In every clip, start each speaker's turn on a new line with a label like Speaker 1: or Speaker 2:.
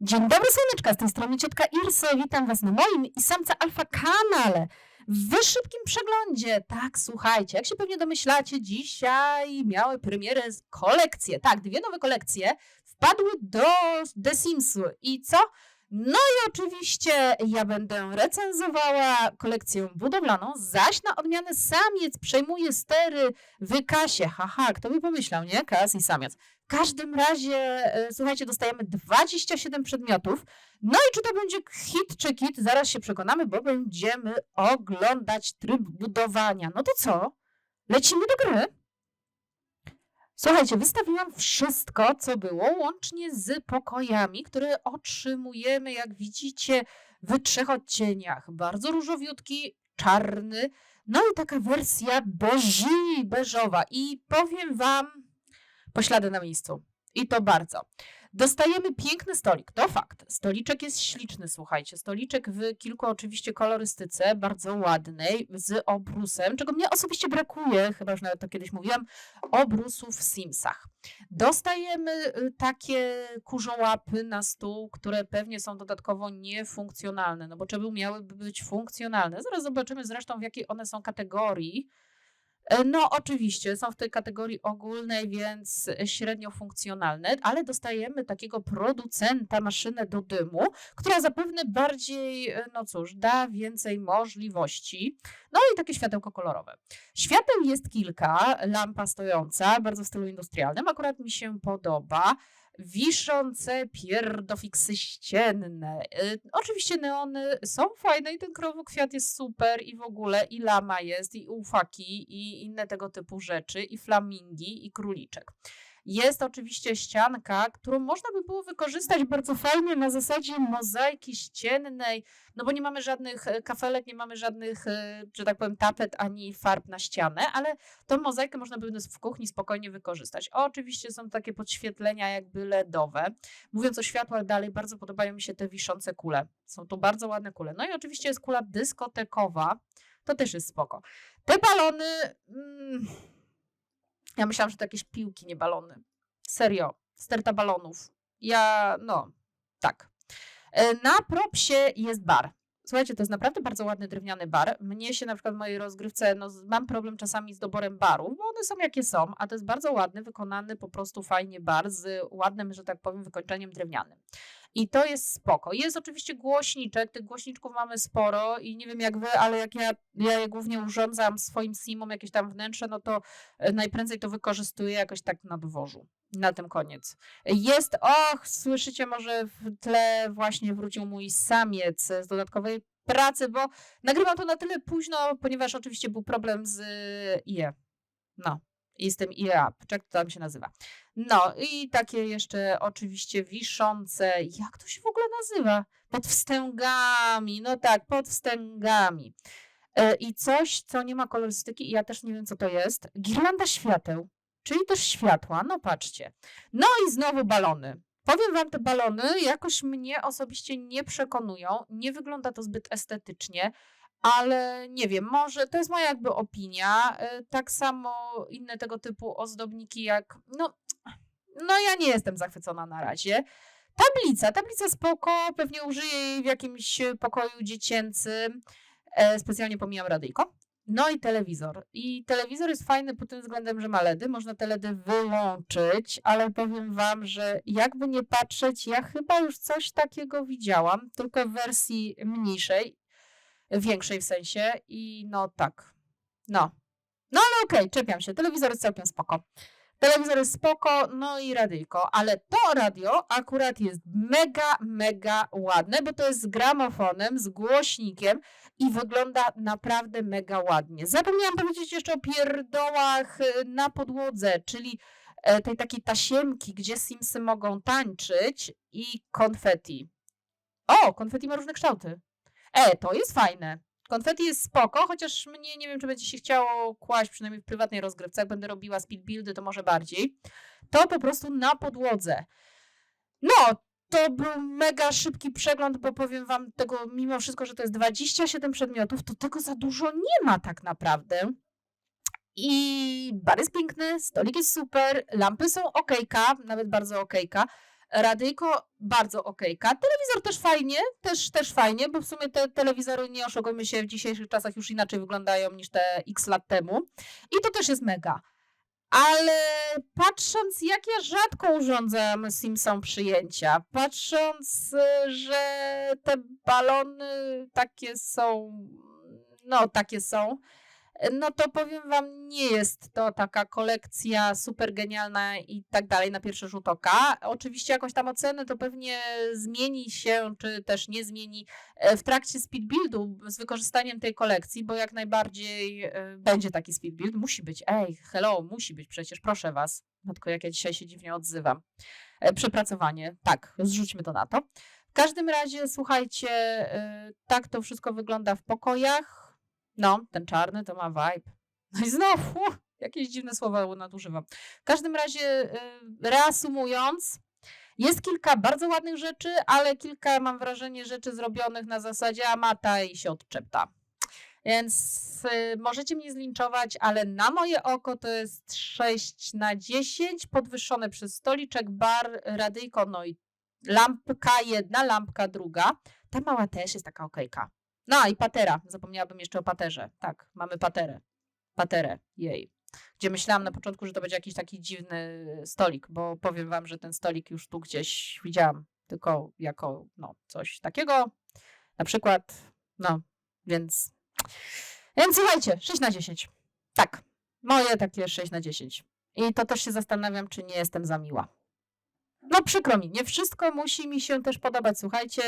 Speaker 1: Dzień dobry słoneczka, z tej strony ciotka Irso, witam was na moim i samca alfa kanale. W szybkim przeglądzie, tak słuchajcie, jak się pewnie domyślacie, dzisiaj miały premierę kolekcje, tak, dwie nowe kolekcje wpadły do The Simsu i co? No i oczywiście ja będę recenzowała kolekcję budowlaną, zaś na odmianę samiec przejmuje stery w kasie. Haha, kto by pomyślał, nie? Kas i samiec. W każdym razie, e, słuchajcie, dostajemy 27 przedmiotów. No i czy to będzie hit czy kit? Zaraz się przekonamy, bo będziemy oglądać tryb budowania. No to co? Lecimy do gry. Słuchajcie, wystawiłam wszystko, co było, łącznie z pokojami, które otrzymujemy, jak widzicie, w trzech odcieniach. Bardzo różowiutki, czarny, no i taka wersja beży, beżowa. I powiem wam, poślady na miejscu. I to bardzo. Dostajemy piękny stolik, to fakt. Stoliczek jest śliczny, słuchajcie. Stoliczek w kilku oczywiście kolorystyce, bardzo ładnej, z obrusem, czego mnie osobiście brakuje, chyba już nawet to kiedyś mówiłam, obrusów w Simsach. Dostajemy y, takie kurzołapy na stół, które pewnie są dodatkowo niefunkcjonalne, no bo czemu miałyby być funkcjonalne? Zaraz zobaczymy zresztą, w jakiej one są kategorii. E, No, oczywiście, są w tej kategorii ogólnej, więc średnio funkcjonalne, ale dostajemy takiego producenta maszynę do dymu, która zapewne bardziej, e, no cóż, da więcej możliwości. No i takie światełko kolorowe. Świateł jest kilka, lampa stojąca, bardzo w stylu industrialnym, akurat mi się podoba. Wiszące pierdofiksy ścienne. Y, oczywiście neony są fajne i ten krowokwiat jest super i w ogóle i lama jest i ufaki i inne tego typu rzeczy i flamingi i króliczek. Jest oczywiście ścianka, którą można by było wykorzystać bardzo fajnie na zasadzie mozaiki ściennej, no bo nie mamy żadnych e, kafelek, nie mamy żadnych, e, że tak powiem, tapet ani farb na ścianę, ale tą mozaikę można by w kuchni spokojnie wykorzystać. Oczywiście są takie podświetlenia jakby LEDowe. Mówiąc o światłach dalej, bardzo podobają mi się te wiszące kule. Są to bardzo ładne kule. No i oczywiście jest kula dyskotekowa. To też jest spoko. Te balony... Mm, ja myślałam, że to jakieś piłki, nie balony. Serio. Sterta balonów. Ja, no, tak. E, Na propsie jest bar. Słuchajcie, to jest naprawdę bardzo ładny drewniany bar. Mnie się na przykład w mojej rozgrywce, no mam problem czasami z doborem barów, bo one są jakie są, a to jest bardzo ładny, wykonany po prostu fajnie bar z ładnym, że tak powiem, wykończeniem drewnianym. I to jest spoko. Jest oczywiście głośniczek, tych głośniczków mamy sporo i nie wiem jak wy, ale jak ja, ja je głównie urządzam swoim simom, jakieś tam wnętrze, no to e, najprędzej to wykorzystuję jakoś tak na dworzu. Na tym koniec. Jest, och, słyszycie, może w tle właśnie wrócił mój samiec z dodatkowej pracy, bo nagrywam to na tyle późno, ponieważ oczywiście był problem z IE. No, i z tym to tam się nazywa. No i takie jeszcze oczywiście wiszące, jak to się w ogóle nazywa? Pod wstęgami, no tak, pod wstęgami. E, I coś, co nie ma kolorystyki i ja też nie wiem, co to jest. Girlanda świateł, czyli też światła, no patrzcie. No i znowu balony. Powiem wam, te balony jakoś mnie osobiście nie przekonują. Nie wygląda to zbyt estetycznie, ale nie wiem, może to jest moja jakby opinia. E, Tak samo inne tego typu ozdobniki jak, no, no ja nie jestem zachwycona na razie. Tablica, tablica spoko, pewnie użyję jej w jakimś pokoju dziecięcym. E, specjalnie pomijam radyjko. No i telewizor. I telewizor jest fajny pod tym względem, że ma LEDy. Można te LEDy wyłączyć, ale powiem wam, że jakby nie patrzeć, ja chyba już coś takiego widziałam, tylko w wersji mniejszej, większej w sensie. I no tak. No. No ale okej, czepiam się. Telewizor jest całkiem spoko. Telewizor jest spoko, no i radyjko, ale to radio akurat jest mega, mega ładne, bo to jest z gramofonem, z głośnikiem i wygląda naprawdę mega ładnie. Zapomniałam powiedzieć jeszcze o pierdołach y, na podłodze, czyli e, tej takiej tasiemki, gdzie Simsy mogą tańczyć i konfetti. O, konfetti ma różne kształty. E, to jest fajne. Konfetti jest spoko, chociaż mnie nie wiem, czy będzie się chciało kłaść, przynajmniej w prywatnej rozgrywce. Jak będę robiła speed buildy, to może bardziej. To po prostu na podłodze. No, to był mega szybki przegląd, bo powiem wam tego, mimo wszystko, że to jest 27 przedmiotów, to tego za dużo nie ma tak naprawdę. I bar jest piękny, stolik jest super, lampy są okejka, nawet bardzo okejka, Radyjko bardzo okejka. Telewizor też fajnie, też, też fajnie, bo w sumie te telewizory, nie oszukujmy się, w dzisiejszych czasach już inaczej wyglądają niż te x lat temu. I to też jest mega. Ale patrząc, jak ja rzadko urządzam Simsom przyjęcia, patrząc, że te balony takie są, no takie są, no to powiem wam, nie jest to taka kolekcja super genialna i tak dalej na pierwszy rzut oka. Oczywiście jakąś tam ocenę to pewnie zmieni się, czy też nie zmieni e, w trakcie speed buildu z wykorzystaniem tej kolekcji, bo jak najbardziej e, będzie taki speed build. Musi być, ej, hello, musi być przecież, proszę was. Tylko jak ja dzisiaj się dziwnie odzywam. E, Przepracowanie, tak, zrzućmy to na to. W każdym razie, słuchajcie, tak to wszystko wygląda w pokojach. No, ten czarny to ma vibe. No i znowu, jakieś dziwne słowa nadużywam. W każdym razie, y, reasumując, jest kilka bardzo ładnych rzeczy, ale kilka, mam wrażenie, rzeczy zrobionych na zasadzie amata i się odczepta. Więc y, możecie mnie zlinczować, ale na moje oko to jest 6 na 10, podwyższone przez stoliczek, bar, radyjko, no i lampka jedna, lampka druga. Ta mała też jest taka okejka. No i patera. Zapomniałabym jeszcze o paterze. Tak, mamy paterę. Paterę, jej. Gdzie myślałam na początku, że to będzie jakiś taki dziwny stolik, bo powiem wam, że ten stolik już tu gdzieś widziałam, tylko jako no, coś takiego. Na przykład, no, więc. Więc słuchajcie, 6 na 10. Tak, moje takie 6 na 10. I to też się zastanawiam, czy nie jestem za miła. No przykro mi, nie wszystko musi mi się też podobać. Słuchajcie,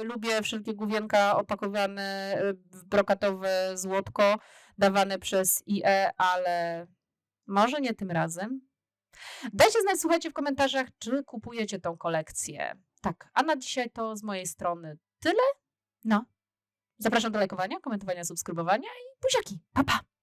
Speaker 1: y, lubię wszelkie główienka opakowane y, w brokatowe złotko, dawane przez IE, ale może nie tym razem. Dajcie znać, słuchajcie w komentarzach, czy kupujecie tą kolekcję. Tak, a na dzisiaj to z mojej strony tyle. No. Zapraszam do lajkowania, komentowania, subskrybowania i buziaki. Pa, pa!